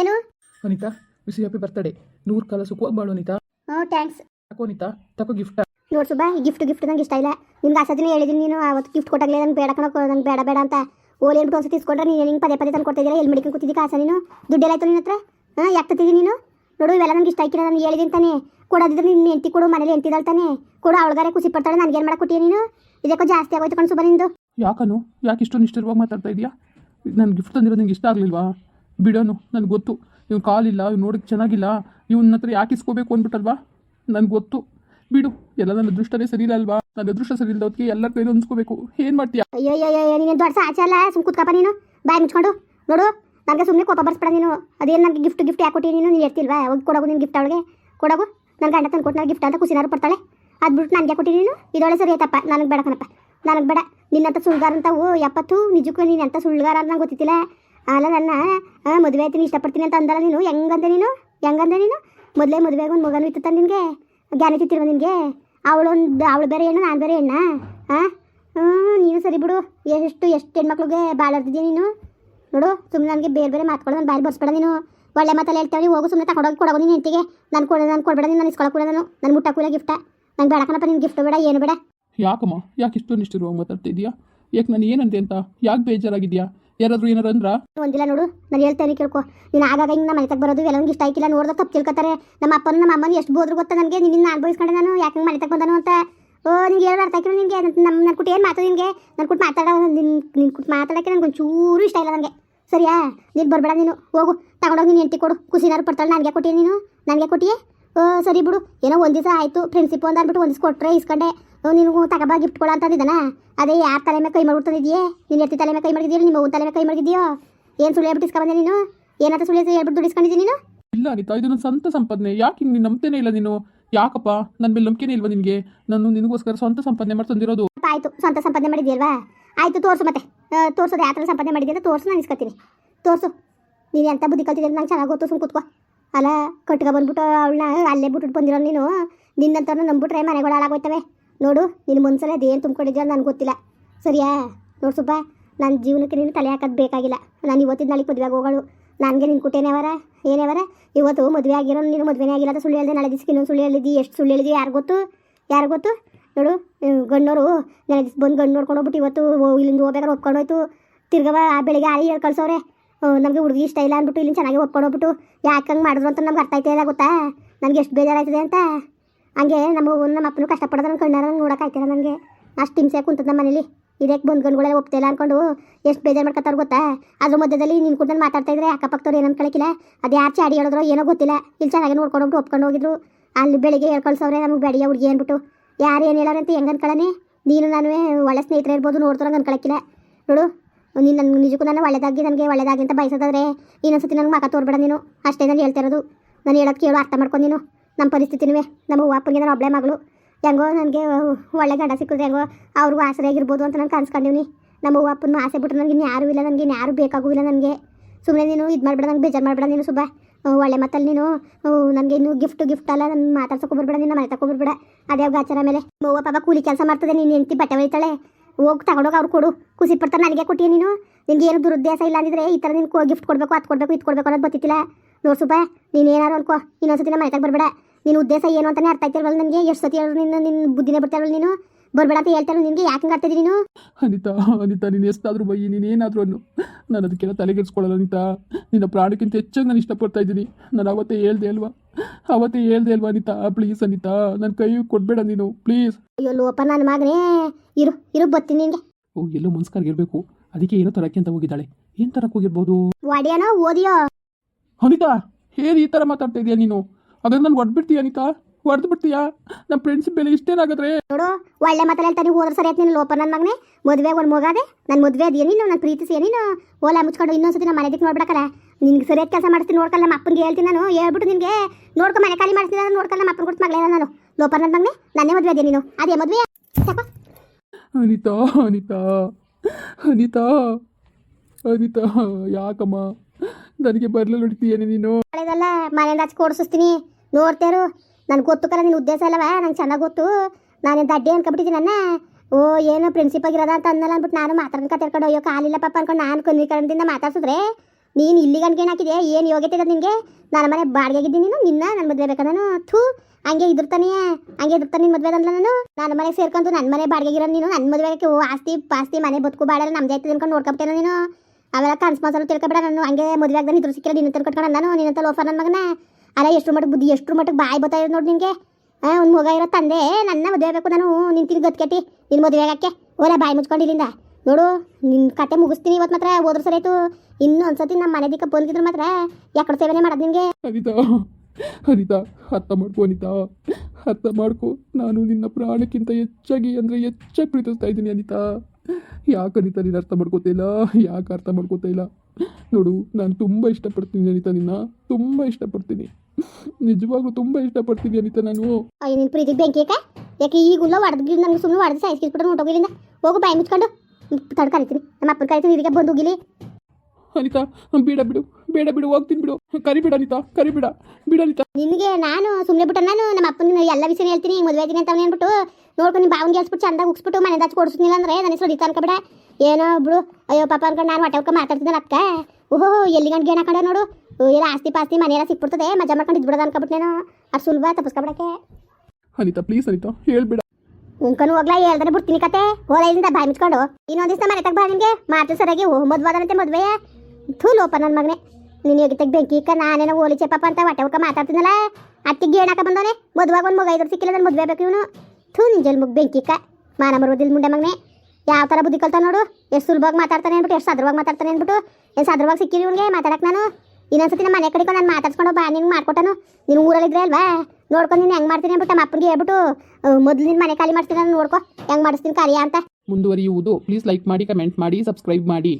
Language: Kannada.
ಏನು? ಅನಿತಾ ವಿಸಿ ಹ್ಯಾಪಿ ಬರ್ತಡೇ ನೂರು ಕಾಲ ಸುಖವಾಗಿ ಬಾಳು ಅನಿತಾ. ಹ್ಞೂ ಥ್ಯಾಂಕ್ಸ್ ತಕೋ ಅನಿತಾ ತಕೋ ಗಿಫ್ಟ್ ನೋಡು ಸುಬ್ಬ ಈ ಗಿಫ್ಟ್ ಗಿಫ್ಟ್ ನಂಗೆ ಇಷ್ಟ ಇಲ್ಲ. ನಿಮ್ಗೆ ಆ ಸತಿನೇ ಹೇಳಿದ್ದೀನಿ ನೀನು. ಅವತ್ತು ಗಿಫ್ಟ್ ಕೊಟ್ಟಾಗಲೇ ನಂಗೆ ಬೇಡ ಕಣೋ ನಂಗೆ ಬೇಡ ಬೇಡ ಅಂತ ಓಲಿ ಅಂದ್ಬಿಟ್ಟು ಒಂದ್ಸತಿ ಇಸ್ಕೊಂಡ್ರೆ ನೀನು ಹೆಂಗೆ ಪದೇ ಪದೇ ತಂದು ಕೊಡ್ತಿದ್ದೀರಾ ಎಲ್ಲಿ ಮಡಿಕೊಂಡು ಕೂತಿದ್ದಿ ಕಾಸ ನೀನು? ದುಡ್ಡೆಲ್ಲ ಆಯ್ತು ನಿನ್ನ ಹತ್ರ? ಹಾಂ ಯಾಕ್ತಿದ್ದೀನಿ ನೀನು? ನೋಡು ಇವೆಲ್ಲ ನಂಗೆ ಇಷ್ಟ ಆಯ್ಕಿಲ್ಲ ನಾನು ಹೇಳಿದ್ದೀನಿ ತಾನೆ. ಕೊಡೋದಿದ್ರೆ ನಿನ್ನ ಹೆಂಡತಿ ಕೊಡು ಮನೇಲಿ ಹೆಂಡ್ತಿದ್ದಾಳೆ ತಾನೆ. ಕೊಡು ಅವಳಗಾರೆ ಖುಷಿ ಪಡ್ತಾಳೆ ನನಗೆ ಏನು ಕೊಟ್ಟಿಯ ನೀನು? ಇದಕ್ಕೂ ಜಾಸ್ತಿ ಆಗೋಯ್ತು ಕಣ್ ಸುಬ್ಬ ನಿಂದು. ಯಾಕನು? ಯಾಕೆ ಇಷ್ಟೊಂದು ಇಷ್ಟವಾಗಿ ಮಾತಾಡ್ತಾ ಇದೆಯಾ? ನಾನು ಗಿಫ್ಟ್ ತಂದಿರೋದು ನಿಂಗೆ ಇಷ್ಟ ಆಗಲಿಲ್ವಾ? ಬಿಡೋನು, ನನಗೆ ಗೊತ್ತು. ಇವ್ನು ಕಾಲಿಲ್ಲ, ಇವ್ನು ನೋಡೋಕ್ಕೆ ಚೆನ್ನಾಗಿಲ್ಲ, ಇವನ ಹತ್ರ ಯಾಕೆ ಇಸ್ಕೋಬೇಕು ಅಂದ್ಬಿಟ್ಟಲ್ವಾ ನನಗೆ ಗೊತ್ತು. ಬಿಡು, ಎಲ್ಲ ನನ್ನ ಅದೃಷ್ಟನೇ ಸರಿ ಇಲ್ಲ ಅಲ್ವಾ? ನನ್ನ ಅದೃಷ್ಟ ಸರಿ ಇಲ್ದೋದಕ್ಕೆ ಎಲ್ಲರ ಕೈಲೂ ಹೊಂದ್ಸ್ಕೋಬೇಕು. ಏನು ಮಾಡ್ತೀಯ? ಅಯ್ಯೋ ಅಯ್ಯೋ ನೀನು ದೊಡ್ಡ ಸಾಚ ಅಲ್ಲ, ಸುಮ್ ಕೂತ್ಕಪ್ಪ ನೀನು? ಬಾಯ್ ಮುಚ್ಕೊಂಡು. ನೋಡು, ನನಗೆ ಸುಮ್ಮನೆ ಕೋಪ ಬರ್ಸ್ಬೇಡ ನೀನು. ಅದೇನು ನನಗೆ ಗಿಫ್ಟ್ ಗಿಫ್ಟ್ ಯಾಕೆ ನೀನು? ನೀನು ಇರ್ತಿಲ್ವಾ ಹೋಗಿ ಕೊಡೋಗು, ನೀನು ಗಿಫ್ಟ್ ಅವಳಿಗೆ. ಕೊಡೋಗು. ನನ್ನ ಗಂಡ ತಂದು ಕೊಟ್ಟು ಗಿಫ್ಟ್ ಅಂತ ಖುಷಿನಾರು ಪಡ್ತಾಳೆ. ಅದ್ಬಿಟ್ಟು ನನಗೆ ಕೊಟ್ಟಿ ನೀನು? ಇದೊಳೆ ಸರಿ ಆಯ್ತಪ್ಪ. ನನಗೆ ಬೇಡ ಕಣಪ್ಪ. ನನಗೆ ಬೇಡ. ಸುಳ್ಗಾರ ಅಂತ ಓ ಎಪ್ಪತ್ತು ನಿಜಕ್ಕೂ ನೀನು ಎಂಥ ಸುಳ್ಗಾರ ಅಂತ ನಂಗೆ ಗೊತ್ತಿತ್ತಿಲ್ಲ. ಅಲ್ಲ ನನ್ನ ಮದುವೆ ಆಯ್ತೀನಿ ಇಷ್ಟಪಡ್ತೀನಿ ಅಂತ ಅಂದಲ್ಲ ನೀನು? ಹೆಂಗಂದೆ ನೀನು? ಹೆಂಗಂದೆ ನೀನು? ಮೊದಲೇ ಮದುವೆಗೆ ಒಂದು ಮಗನೂ ಇತ್ತು ನಿನಗೆ? ಜ್ಞಾನ ತಿತ್ತಿರುವ ನಿನಗೆ? ಅವಳೊಂದು ಅವಳು ಬೇರೆ ಹೆಣ್ಣು, ನಾನು ಬೇರೆ ಹೆಣ್ಣ? ಹಾಂ ನೀನು ಸರಿ ಬಿಡು. ಎಷ್ಟು ಎಷ್ಟು ಹೆಣ್ಮಕ್ಳಿಗೆ ಬಾಳಾಡ್ತಿದ್ಯಾ ನೀನು? ನೋಡು ಸುಮ್ಮನೆ ನನಗೆ ಬೇರೆ ಬೇರೆ ಮಾತುಗಳು ನಾನು ಬಾಯಿ ಬರ್ಸ್ಬೇಡ ನೀನು. ಒಳ್ಳೆ ಮಾತಲ್ಲಿ ಹೇಳ್ತಾವೆ ಹೋಗು ಸುಮ್ಮನೆ ತಗೊಂಡೋಗಿ ಕೊಡೋದು ನೀನು ನಾನು ಕೊಡ, ನಾನು ಕೊಡಬೇಡ ನೀನು, ನಾನು ಇಸ್ಕೊಳಕ್ಕೆ ನಾನು. ನಾನು ಮುಟ್ಟಕ್ಕೂ ಗಿಫ್ಟ. ನಂಗೆ ಬೇಡ ನಿನ್ನ ಗಿಫ್ಟ್ ಬೇಡ, ಏನು ಬೇಡ. ಯಾಕಮ್ಮ? ಯಾಕೆ ಇಷ್ಟೊಂದು ಇಷ್ಟಿರುವಾಗ ಮಾತಾಡ್ತಿದ್ಯಾ? ಯಾಕೆ ನಾನು ಏನಂತೆ ಅಂತ? ಯಾಕೆ ಬೇಜಾರಾಗಿದ್ಯಾ? ಯಾರಾದರೂ ಏನಾರು ಅಂದ್ರ? ಒಂದಿಲ್ಲ ನೋಡು, ನಾನು ಹೇಳ್ತೇನೆ ಕೇಳ್ಕೊ. ನೀನು ಆಗಾಗ ಹಿಂಗೆ ನಮ್ಮ ಮನೆ ತಗ ಬರೋದು ಎಲ್ಲ ಇಷ್ಟ ಆಯ್ತಿಲ್ಲ ನೋಡ್ದಾಗ ತಪ್ಪು ತಿಳ್ಕೊತಾರೆ. ನಮ್ಮ ಅಪ್ಪನ ನಮ್ಮ ಅಮ್ಮನ ಎಷ್ಟು ಬೋದ್ರು ಗೊತ್ತಾ ನನಗೆ ನಿನ್ನ ಅನುಭವಿಸ್ಕೊಂಡೆ ನಾನು, ಯಾಕೆ ಹಿಂಗೆ ಮನೆ ತಗ ಬಂದನು ಅಂತ. ಓ ನಿಂಗೆ ಏನು ಅರ್ಥ ಆಯ್ತು ನಿನಗೆ ನಮ್ಮ ನನ್ನ ಕುಟ್ಟು ಏನು ಮಾತು ನಿನಗೆ? ನನ್ನ ಕುಟ್ಟು ಮಾತಾಡೋ ನಿನ್ನ ನಿನ್ನ ಕುಟ್ಟು ಮಾತಾಡೋಕ್ಕೆ ನನಗೆ ಒಂಚೂರು ಇಷ್ಟ ಇಲ್ಲ ನನಗೆ. ಸರಿಯಾ? ನೀನು ಬರಬೇಡ ನೀನು, ಹೋಗು, ತಗೊಂಡೋಗಿ ನೀನು ಹೆಂಡತಿ ಕೊಡು. ಖುಷಿನಾರು ಪಡ್ತಾಳೆ, ನನಗೆ ಕೊಟ್ಟಿಯೇ ನೀನು? ನನಗೆ ಓ, ಸರಿ ಬಿಡು, ಏನೋ ಒಂದು ದಿವಸ ಆಯಿತು ಫ್ರೆಂಡ್ಸಿಪ್ ಅಂತ ಅಂದ್ಬಿಟ್ಟು ಒಂದಿವ್ಸ ಕೊಟ್ಟರೆ ಇಸ್ಕೊಂಡೆ. ನಿನಗೂ ತಗಬಾ ಗಿಫ್ಟ್ ಕೊಡ ಅಂತ ಅಂದಿದ್ದಾನ ಅದೇ ಯಾರ ತಲೆ ಮೇಲೆ ಕೈ ಮಾಡ್ಬಿಡ್ತದಿದೆಯೇ ನೀನು ಎತ್ತಿ ತಲೆ ಮೇಲೆ ಕೈ ಮಾಡಿದ್ಯೋ ನಿಮ್ಮ ಅವ್ವನ ತಲೆ ಮೇಲೆ ಕೈ ಮಾಡಿದ್ಯೋ ಏನು ಸುಳ್ಳು ಹೇಳ್ಬಿಟ್ಟು ಬಂದೆ ನೀನು? ಏನಂತ ಸುಳ್ಳು ಹೇಳ್ಬಿಟ್ಟು ದುಡಿಸ್ಕೊಂಡಿದ್ದೀನಿ ನೀನು? ಇಲ್ಲ ಅನಿತಾ ಇದು ನನ್ನ ಸ್ವಂತ ಸಂಪಾದನೆ. ಯಾಕೆ ಹಿಂಗೆ ನೀನು ನಂಬ್ತೇನೆ ಇಲ್ಲ ನೀನು? ಯಾಕಪ್ಪ? ನನ್ನ ಮೇಲೆ ನಂಬಿಕೆನೇ ಇಲ್ವಾ ನಿನಗೆ? ನಾನು ನಿನಗೋಸ್ಕರ ಸ್ವಂತ ಸಂಪಾದನೆ ಮಾಡಿ ತಂದಿರೋದು. ಆಯಿತು. ಸ್ವಂತ ಸಂಪಾದನೆ ಮಾಡಿದ್ಯಲ್ವಾ? ಆಯಿತು ತೋರಿಸು ಮತ್ತೆ. ತೋರಿಸೋದು ಯಾವ ಥರ ಸಂಪಾದನೆ ಮಾಡಿದ್ಯಾ ಅಂತ ತೋರಿಸು ನಾನು ಇಸ್ಕೊತೀನಿ. ತೋರಿಸು. ನೀನು ಎಂತ ಬುದ್ಧಿ ಕಲ್ತಿದ್ದೆ ಅಂತ ನಂಗೆ ಚೆನ್ನಾಗಿ ಗೊತ್ತು ಸುಮ್ಮನೆ ಕೂತ್ಕೋ. ಅಲ್ಲ ಕಟ್ಕ ಬಂದ್ಬಿಟ್ಟು ಅವಳನ್ನ ಅಲ್ಲೇ ಬಿಟ್ಬಿಟ್ಟು ಬಂದಿರೋ ನೀನು? ನಿನ್ನಂತ ನಂಬಿಟ್ರೆ ಮನೆಗಳು ಹಾಳಾಗೋಯ್ತವೆ. ನೋಡು ನಿನ್ನ ಮನ್ಸಲ್ಲಿ ಅದೇನು ತುಂಬ್ಕೊಂಡಿದ್ಯೋ ನನಗೆ ಗೊತ್ತಿಲ್ಲ. ಸರಿಯಾ? ನೋಡು ಸುಬ್ಬ ನನ್ನ ಜೀವನಕ್ಕೆ ನೀನು ತಲೆ ಹಾಕೋದು ಬೇಕಾಗಿಲ್ಲ. ನಾನು ಇವತ್ತಿನ ನಾಳೆಗೆ ಮದುವೆಗೆ ಹೋಗೋಳು ನನಗೆ ನಿನ್ನ ಕುಟೇನೇವರ ಏನೇವರ ಇವತ್ತು ಮದುವೆ ಆಗಿರೋ ನೀನು ಮದುವೆನೇ ಆಗಿಲ್ಲ ಅಂತ ಸುಳ್ಳು ಹೇಳಿದೆ, ನಾಳೆ ದಿವ್ಸಕ್ಕೆ ಇನ್ನೊಂದು ಸುಳ್ಳು ಹೇಳಿದ್ದಿ ಎಷ್ಟು ಸುಳ್ಳು ಹೇಳಿದ್ವಿ ಯಾರು ಗೊತ್ತು? ಯಾರು ಗೊತ್ತು? ನೋಡು ಗಣ್ಣೋರು ನಾಳೆ ದಿವ್ಸ ಬಂದು ಗಂಡು ನೋಡ್ಕೊಂಡು ಹೋಗ್ಬಿಟ್ಟು ಇವತ್ತು ಇಲ್ಲಿಂದ ಹೋಗ್ಬೇಕಾದ್ರೆ ಒಪ್ಕೊಂಡು ಹೋಯ್ತು ತಿರ್ಗವ ಆ ಬೆಳಿಗ್ಗೆ ಆಳಿ ಹೇಳಿ ಕಳ್ಸೋರೆ ನಮಗೆ ಹುಡುಗಿ ಇಷ್ಟ ಇಲ್ಲ ಅಂದ್ಬಿಟ್ಟು ಇಲ್ಲಿ ಚೆನ್ನಾಗಿ ಒಪ್ಕೊಂಡು ಹೋಗ್ಬಿಟ್ಟು ಯಾಕೆ ಹಂಗೆ ಮಾಡಿದ್ರು ಅಂತ ನಮ್ಗೆ ಅರ್ಥ ಆಯ್ತಾ ಇಲ್ಲ ಗೊತ್ತಾ? ನನಗೆ ಎಷ್ಟು ಬೇಜಾರಾಯ್ತದೆ ಅಂತ. ಹಂಗೆ ನಮ್ಮ ನಮ್ಮ ಅಪ್ಪನೂ ನನ್ನ ಕಣ್ಣಾರ ನೋಡೋಕೆ ಆಯ್ತಿಲ್ಲ ನನಗೆ. ಅಷ್ಟು ಹಿಂಸೆ ಕುಂತದ ನಮ್ಮ ಮನೇಲಿ. ಇದಕ್ಕೆ ಬಂದು ಗಂಡುಗಳೆಲ್ಲ ಒಪ್ತಿಲ್ಲ ಅನ್ಕೊಂಡು ಎಷ್ಟು ಬೇಜಾರು ಮಾಡ್ಕೊತಾರೆ ಗೊತ್ತಾ? ಅದ್ರ ಮಧ್ಯದಲ್ಲಿ ನೀನು ಕೂಡ ಮಾತಾಡ್ತಾ ಇದ್ರೆ ಅಕ್ಕಪಕ್ಕದವ್ರು ಏನು ಅನ್ಕೊಳಕಿಲ್ಲ. ಅದು ಯಾರು ಚಾಡಿ ಹೇಳಿದ್ರು ಏನೋ ಗೊತ್ತಿಲ್ಲ. ಇಲ್ಲಿ ಚೆನ್ನಾಗಿ ನೋಡ್ಕೊಂಡು ಹೋಗ್ಬಿಟ್ಟು ಒಪ್ಕೊಂಡು ಹೋಗಿದ್ರು. ಅಲ್ಲಿ ಬೆಳಿಗ್ಗೆ ಹೇಳ್ಕೊಳ್ಸವ್ರೆ ನಮಗೆ ಬೆಳಿಗ್ಗೆ ಹುಡುಗಿ ಅಂದ್ಬಿಟ್ಟು ಯಾರು ಏನು ಹೇಳೋರಂತ ಹೆಂಗ ಅನ್ಕೊಳ್ಳನೆ ನೀನು ನಾನು ಒಳ್ಳೆ ಸ್ನೇಹಿತರು ಇರ್ಬೋದು ನೋಡ್ತಾರೆ ಕಳಕಿಲ್ಲ ನೋಡು, ನೀನು ನನ್ನ ನಿಜಕ್ಕೂ ನಾನು ಒಳ್ಳೇದಾಗಿ, ನನಗೆ ಒಳ್ಳೇದಾಗಿ ಅಂತ ಬಯಸೋದಾದ್ರೆ ಇನ್ನೊಂದ್ಸತಿ ನನಗೆ ಮಗ ತೋರ್ಬೇಡ ನೀನು. ಅಷ್ಟೇ ನಾನು ಹೇಳ್ತಾ ಇರೋದು. ನಾನು ಹೇಳೋದು ಕೇಳು, ಅರ್ಥ ಮಾಡ್ಕೊಂಡು ನೀನು. ನಮ್ಮ ಪರಿಸ್ಥಿತಿನೂ ನಮ್ಮ ಅವ್ವ ಅಪ್ಪನಿಗೆ ನಾನು ಒಬ್ಬಳೆ ಮಗಳು. ಹೆಂಗೋ ನನಗೆ ಒಳ್ಳೆ ಗಂಡ ಸಿಕ್ಕಿದ್ರೆ ಹೆಂಗೋ ಅವ್ರಿಗೂ ಆಸರೆ ಆಗಿರ್ಬೋದು ಅಂತ ನಾನು ಕನ್ಸ್ಕೊಂಡಿವ್ನಿ ನಮ್ಮ ಅಪ್ಪನ ಆಸೆ ಬಿಟ್ಟರೆ ನನಗೆ ಇನ್ನು ಯಾರೂ ಇಲ್ಲ, ನನಗೆ ಯಾರೂ ಬೇಕಾಗುವಿಲ್ಲ ನನಗೆ. ಸುಮ್ಮನೆ ನೀನು ಇದು ಮಾಡಬೇಡ, ನಂಗೆ ಬೇಜಾರು ಮಾಡಬೇಡ ನೀನು ಸುಬ್ಬ. ಒಳ್ಳೆ ಮತ್ತಲ್ಲಿ ನೀನು ನನಗೆ ಇನ್ನು ಗಿಫ್ಟ್ ಗಿಫ್ಟ್ ಅಲ್ಲ ನನ್ನ ಮಾತಾಡ್ಸೋಕೆ ಬರ್ಬೇಡ ನಿನ್ನ ಮನೆ ತಗೊಬರ್ಬೇಡ ಅದೇ ಗಾಚಾರ ಮೇಲೆ ಅವ್ವ ಪಾಪ ಕೂಲಿ ಕೆಲಸ ಮಾಡ್ತದೆ ನೀನು ಹೆಂಡತಿ ಬಟ್ಟೆ ಹೊಯ್ತಾಳೆ ಹೋಗಿ ತಗೊಂಡೋಗಿ ಅವ್ರು ಕೊಡು. ಖುಷಿ ಪಡ್ತಾರೆ, ನನಗೆ ಕೊಟ್ಟಿಯ ನೀನು? ನಿಮಗೆ ಏನು ದುರುದ್ದೇಶ ಇಲ್ಲ ಅಂದಿದ್ರೆ ಈ ಥರ ನಿನ್ಗೆ ಗಿಫ್ಟ್ ಕೊಡಬೇಕು, ಅದು ಕೊಡಬೇಕು, ಇದು ಕೊಡಬೇಕು ಅನ್ನೋದು ಗೊತ್ತಿಲ್ಲ ನೋಡಿ ಸುಬ್ಬ, ನೀನು ಏನಾರು ಅನ್ಕೋ, ಇನ್ನೊಂದ್ಸತಿ ನಮ್ಮ ಮನೆ ಬರಬೇಡ. ನಿನ್ನ ಉದ್ದೇಶ ಏನು ಅಂತಾನೆ ಅರ್ಥ ಆಯ್ತಿರಲ್ಲ ನನಗೆ? ಎಷ್ಟು ಸತಿ ಹೇಳು ನಿನ್ನ ನಿನ್ನ ಬುದ್ಧಿನೇ ಬರ್ತಾರಲ್ಲ ನೀನು? ಬರಬೇಡ ಅಂತ ಹೇಳ್ತಾರೆ ನಿನಗೆ? ಯಾಕೆ ಹಂಗೆ ಆಗ್ತಿದ್ದೀನಿ ನೀನು? ಅನಿತಾ ಅನಿತಾ ನೀನು ಎಷ್ಟಾದರೂ ಬೈ ನೀನು ಏನಾದರೂ ಅನ್ನು. ನಾನು ಅದಕ್ಕೆಲ್ಲ ತಲೆಗೆಡ್ಸ್ಕೊಳ್ಳಲ್ಲ ಅನಿತಾ. ನಿನ್ನ ಪ್ರಾಣಕ್ಕಿಂತ ಹೆಚ್ಚಾಗಿ ನಾನು ಇಷ್ಟಪಡ್ತಾ ಇದ್ದೀನಿ. ನಾನು ಅವತ್ತೇ ಹೇಳ್ದೆ ಅಲ್ವಾ? ಅವತ್ತೇ ಹೇಳ್ದೆ ಅಲ್ವಾ ಅನಿತಾ? ಪ್ಲೀಸ್ ಅನಿತಾ ನನ್ನ ಕೈ ಕೊಡಬೇಡ ನೀನು. ಪ್ಲೀಸ್. ಅಯ್ಯೋ ಲೋಪ ನನ್ನ ಮಗನೇ. ಇರು ಇರು ಬತ್ತೀನಿ ನಿನಗೆ. ಓ ಎಲ್ಲೋ ಇರಬೇಕು. ಅದಕ್ಕೆ ಏನೋ ತರಕ್ಕೆ ಅಂತ ಹೋಗಿದ್ದಾಳೆ. ಏನು ತರಕ್ಕೆ ಹೋಗಿರ್ಬೋದು? ಒಡೆಯನೋ ಓದಿಯೋ? ಅನಿತಾ ಹೇಳಿ ಈ ಥರ ಮಾತಾಡ್ತಾ ಇದೀಯ ನೀನು? ಹಾಗಾದ್ರೆ ನಾನು ಹೊಡ್ಬಿಡ್ತೀಯ ಅನಿತಾ? ಹೊಡೆದು ಬಿಡ್ತೀಯಾ ನಮ್ಮ ಫ್ರೆಂಡ್ಸ್ ಬೆಲೆ ಇಷ್ಟೇನಾಗದ್ರೆ ನೋಡು ಒಳ್ಳೆ ಮಾತಲ್ಲ ಹೇಳ್ತಾನೆ ಹೋದ್ರೆ ಸರಿ ನೀನು ಲೋಪ ನನ್ನ ಮಗನೇ? ಮದುವೆ ಒಂದು ಮಗಾದೆ ನನ್ನ ಮದುವೆ ಅದೇ ನೀನು ನನ್ನ ಪ್ರೀತಿಸಿ ನೀನು ಓಲಾ ಮುಚ್ಕೊಂಡು ಇನ್ನೊಂದ್ಸತಿ ನಮ್ಮ ಮನೆದಕ್ಕೆ ನೋಡ್ಬಿಡಕಲ್ಲ ನಿನ್ಗೆ ಸರಿಯಾದ ಕೆಲಸ ಮಾಡ್ತೀನಿ ನೋಡ್ಕಲ್ಲ ನಮ್ಮ ಅಪ್ಪನಿಗೆ ಹೇಳ್ತೀನಿ ನಾನು. ಹೇಳ್ಬಿಟ್ಟು ನಿನಗೆ ನೋಡ್ಕೊ ಮನೆ ಖಾಲಿ ಮಾಡ್ತೀನಿ ನಾನು ನೋಡ್ಕಲ್ಲ ನಮ್ಮ ಅಪ್ಪನ ಕೊಟ್ಟು ಮಗಳೇ ನಾನು ಲೋಪ ನನ್ನ ಮಗನೇ ನನ್ನೇ ಮದುವೆ ಅದೇ ನೀನು. ಅದೇ ಮದುವೆ? ಅನಿತಾ ಅನಿತಾ ಅನಿತಾ ಅನಿತಾ ಯಾಕಮ್ಮ? ನನಗೆ ಬರಲು ನೋಡ್ತೀಯ ನೀನು? ಮನೆಯಿಂದ ಹಚ್ಚಿ ಕೊಡಿಸ್ತೀನಿ ನೋಡ್ತೇರು, ನನಗೆ ಗೊತ್ತು ಕಲ ನಿನ್ನ ಉದ್ದೇಶ ಅಲ್ಲವ ನಂಗೆ ಚೆನ್ನಾಗಿ ಗೊತ್ತು. ನಾನೇನು ದಡ್ಡಿ ಅನ್ಕೊಬಿಟ್ಟಿದ್ದೀನಿ ನನ್ನ ಓ, ಏನು ಪ್ರಿನ್ಸಿಪಲ್ ಇರೋದ ಅಂತ ಅಂದಲ್ಲ ಅಂದ್ಬಿಟ್ಟು ನಾನು ಮಾತಾಡ್ಕೊಂಡು ಕರ್ಕೊಂಡು ಅಯ್ಯೋ ಕಾಲಿಲ್ಲ ಪಾಪ ಅನ್ಕೊಂಡು ನಾನು ಕನ್ವಿಕರಣದಿಂದ ಮಾತಾಡ್ಸಿದ್ರೆ, ನೀನು ಇಲ್ಲಿ ಗಂಟೆ ಹಾಕಿದೆ ಏನು ಯೋಗ್ಯತೆ ಇದೆ ನಿನಗೆ? ನನ್ನ ಮನೆ ಬಾಡಿಗೆಗಿದ್ದೀನಿ ನೀನು, ನಿನ್ನ ನನ್ನ ಮದುವೆ ಬೇಕಾ ನಾನು? ಥೂ, ಹಂಗೆ ಇದ್ರತಾನೆ ಹಂಗೆ ಇದ್ರತಾನೆ ನಿನ್ನ ಮದುವೆ ಅಂದ್ಲ ನಾನು? ನನ್ನ ಮನೆಗೆ ಸೇರ್ಕೊಂಡು ನನ್ನ ಮನೆ ಬಾಡಿಗೆಗಿರೋ ನೀನು? ನನ್ನ ಮದುವೆಗೆ ಓ, ಆಸ್ತಿ ಪಾಸ್ತಿ ಮನೆ ಬದುಕು ಬಾಡಲ್ಲ ನಮ್ದು ಆಯ್ತದೆ ಅನ್ಕೊಂಡು ನೋಡ್ಕೊಬಿಟ್ಟೇನೋ ನೀನು? ಅವೆಲ್ಲ ಕನ್ಸ್ ಮಾಸಲು ತಿಳ್ಕೊಬೇಡ ನಾನು. ಹಂಗೆ ಮದುವೆ ಆಗದ ಇದ್ರ ಸಿಕ್ಕಿಲ್ಲ ನಿನ್ನ ಹತ್ರ ಕಟ್ಕೊಂಡು ನಾನು ನಿನ್ನ ಹತ್ರ ಲೋಫರ್ ನನ್ನ ಮಗನ? ಅಲ್ಲ ಎಷ್ಟು ಮಟ್ಟಕ್ಕೆ ಬುದ್ಧಿ ಎಷ್ಟು ಮಟ್ಟಕ್ಕೆ ಬಾಯಿ ಬರ್ತಾ ಇದೆ ನೋಡಿ ನಿನಗೆ? ಒಂದು ಮಗ ಇರೋ ತಂದೆ, ನನ್ನ ಮದುವೆ ಆಗಬೇಕು ನಾನು ನಿಂತಿನ ಗತ್ಕಟ್ಟಿ ನಿನ್ನ ಮದುವೆ ಆಗಕ್ಕೆ. ಓಲಾ, ಬಾಯಿ ಮುಚ್ಕೊಂಡು ಇಲ್ಲಿಂದ. ನೋಡು ನಿನ್ನ ಕತೆ ಮುಗಿಸ್ತೀನಿ ಇವತ್ತು ಮಾತ್ರ, ಹೋದ್ರೆ ಸರಿ ಆಯ್ತು. ಇನ್ನೂ ಒಂದ್ಸತಿ ನಮ್ಮ ಮನೆ ದಿಕ್ಕ ಬಂದಿದ್ರು ಮಾತ್ರ, ಯಾಕಡೆ ಸೇವನೆ ಮಾಡೋದು ನಿನಗೆ? ಅನಿತಾ ಅನಿತಾ, ಅರ್ಥ ಮಾಡ್ಕೊ ಅನಿತಾ. ಅರ್ಥ ಮಾಡ್ಕೊ, ನಾನು ನಿನ್ನ ಪ್ರಾಣಕ್ಕಿಂತ ಹೆಚ್ಚಾಗಿ ಅಂದರೆ ಹೆಚ್ಚಾಗಿ ಪ್ರೀತಿಸ್ತಾ ಇದ್ದೀನಿ ಅನಿತಾ. ಯಾಕೆ ಅನಿತಾ, ನೀನು ಅರ್ಥ ಮಾಡ್ಕೋತಾ ಇಲ್ಲ? ಯಾಕೆ ಅರ್ಥ ಮಾಡ್ಕೋತಾ ಇಲ್ಲ? ನೋಡು, ನಾನು ತುಂಬ ಇಷ್ಟಪಡ್ತೀನಿ ಅನಿತಾ ನಿನ್ನ, ತುಂಬ ಇಷ್ಟಪಡ್ತೀನಿ. ನಿಜವಾಗ್ಲೂ ತುಂಬಾ ಇಷ್ಟಪಡ್ತೀನಿ ಅನಿತಾ ನಾನು? ಅಯ್ಯೋ ನಿನ್ ಪ್ರೀತಿ ಬೆಂಕಿ ಯಾಕೆ ಯಾಕೆ ಈಗುಲ್ಲ ಹೊಡೆದ್ಗಿಲ್ಲ ನನಗೆ ಸುಮ್ಮನೆ ಹೊಡೆದು ಸಾಯಿಸ್ಕಿಸ್ಬಿಟ್ಟು ಹೋಗಿಲ್ಲ ಹೋಗು ಬಾಯಿ ಮುಚ್ಕೊಂಡು. ತಡ ಕರಿತೀನಿ. ನಮ್ಮ ಅಪ್ಪನ ಕರಿತೀನಿ ಇದಕ್ಕೆ ಬಂದು ಹೋಗಿಲಿ. ಅನಿತಾ ಬೇಡ ಬಿಡು ಬೇಡ ಬಿಡು ಹೋಗ್ತೀನಿ ಬಿಡು. ಕರಿಬೇಡ ಅನಿತಾ ಕರಿಬೇಡ. ಬಿಡು ಅನಿತಾ. ನಿನಗೆ ನಾನು ಸುಮ್ಮನೆ ಬಿಟ್ಟು ನಾನು ನಮ್ಮ ಅಪ್ಪನ ಎಲ್ಲ ವಿಷಯ ಹೇಳ್ತೀನಿ ಮದುವೆ ಆಯ್ತೀನಿ ಅಂತ ಅಂದ್ಬಿಟ್ಟು ನೋಡ್ಕೊಂಡು ನಿಮ್ಮ ಬಾವನ್ ಗೆಲ್ಸ್ಬಿಟ್ಟು ಚಂದ ಉಗಿಸ್ಬಿಟ್ಟು ಮನೆ ದಾಚ್ ಕೊಡಿಸ್ನಿಲ್ಲ ಅಂದ್ರೆ ನನ್ನ ಹೆಸರು ಹೊಡಿತಾ ಅನ್ಕೊಬೇಡ. ಏನೋ ಬಿಡು. ಅಯ್ಯೋ ಪಾಪ ಅನ್ಕೊಂಡು ನಾನು ಹೊಟ್ಟೆ ಮಾತಾಡ್ತೀನಿ ಮಾತಾಡ್ತಿದ್ದೆ ಅಕ್ಕ ಓಹೋ ಎಲ್ಲಿ ಗಂಟೆ ಹಾಕೊಂಡೆ ನೋಡು. ಓ, ಎಲ್ಲ ಆಸ್ತಿ ಪಾಸ್ತಿ ಮನೆ ಎಲ್ಲ ಸಿಕ್ಬಿಡ್ತದೆ. ಮಜಾ ಮಾಡ್ಕೊಂಡು ಇದ್ಬಿಡೋದು ಅನ್ಕೊಬಿಟ್ಟೇನೋ ಅದು ಸುಲಭ ತಪ್ಪಿಸ್ಕೊಬಿಡಕ್ಕೆ. ಅನಿತಾ ಪ್ಲೀಸ್ ಅನಿತಾ ಹೇಳ್ಬೇಡ. ಉಂಕನು ಹೋಗ್ಲಾ ಹೇಳ್ದಾರೆ ಬಿಡ್ತೀನಿ ಕತೆ. ಹೋಲೈದಿಂದ ಬಾಯಿ ಮುಚ್ಕೊಂಡು. ಇನ್ನೊಂದು ದಿವಸ ಮನೆ ತಗ ಬಾ ನಿನ್ಗೆ. ಮಾಡ್ತೀವಿ ಸರಿಯಾಗಿ ಓ ಮದ್ವಾದಂತೆ ಮದುವೆ. ಥೂ ಲೋಪ ನನ್ನ ಮಗನೇ. ನೀನು ಯೋಗಿತಗ ಬೆಂಕಿ ಇಕ್ಕ ನಾನೇನೋ ಓಲಿ ಚೆಪ್ಪಪ್ಪ ಅಂತ ಹೊಟ್ಟೆ ಹುಡ್ಕ ಮಾತಾಡ್ತೀನಲ್ಲ ಅತ್ತಿಗೆ ಏನಾಕ ಬಂದವನೆ. ಮದುವಾಗ ಒಂದು ಮಗ ಇದ್ರು ಸಿಕ್ಕಿಲ್ಲ ನನ್ನ ಮದುವೆ ಬೇಕು ಇವನು. ಥೂ ನಿಂಜಲ್ ಮುಗ್ ಬೆಂಕಿ ಇಕ್ಕ ಮಾನ ಮರುವುದಿಲ್ಲ ಮುಂಡೆ ಮಗನೇ. ಯಾವ ಥರ ಬುದ್ಧಿ ಕಲ್ತ ನೋಡು. ಎಷ್ಟು ಸುಲಭವಾಗಿ ಮಾತಾಡ್ತಾನೆ ಅಂದ್ಬಿಟ್ಟು ಎಷ್ಟು ಸದ್ರವಾಗಿ ಮಾತಾಡ್ತಾನೆ ಅಂದ್ಬಿಟ್ಟು. ಏನು ಸದ್ರವಾಗಿ ಸಿಕ್ಕಿರಿ ಇವನಿಗೆ ಮಾತಾಡಕ್ಕೆ ನಾನು. ಇನ್ನೊಂದ್ಸತಿ ನಮ್ಮ ಮನೆ ಕಡೆಗೆ ನಾನು ಮಾತಾಡ್ಸ್ಕೊಂಡು ಬಾ ನಿಂಗೆ ಮಾಡ್ಕೊಟ್ಟನು. ನೀನು ಊರಲ್ಲಿದ್ರೆ ಅಲ್ವಾ? ನೋಡ್ಕೊಂಡು ನೀನು ಹೆಂಗೆ ಮಾಡ್ತೀನಿ ಅಂದ್ಬಿಟ್ಟು ನಮ್ಮ ಅಪ್ಪನಿಗೆ ಹೇಳ್ಬಿಟ್ಟು ಮೊದಲು ನಿನ್ನ ಮನೆ ಖಾಲಿ ಮಾಡ್ತೀನಿ ನೋಡ್ಕೊ. ಹೆಂಗೆ ಮಾಡಿಸ್ತೀನಿ ಕಾರ್ಯ ಅಂತ. ಮುಂದುವರಿಯುವುದು ಪ್ಲೀಸ್ ಲೈಕ್ ಮಾಡಿ ಕಮೆಂಟ್ ಮಾಡಿ ಸಬ್ಸ್ಕ್ರೈಬ್ ಮಾಡಿ.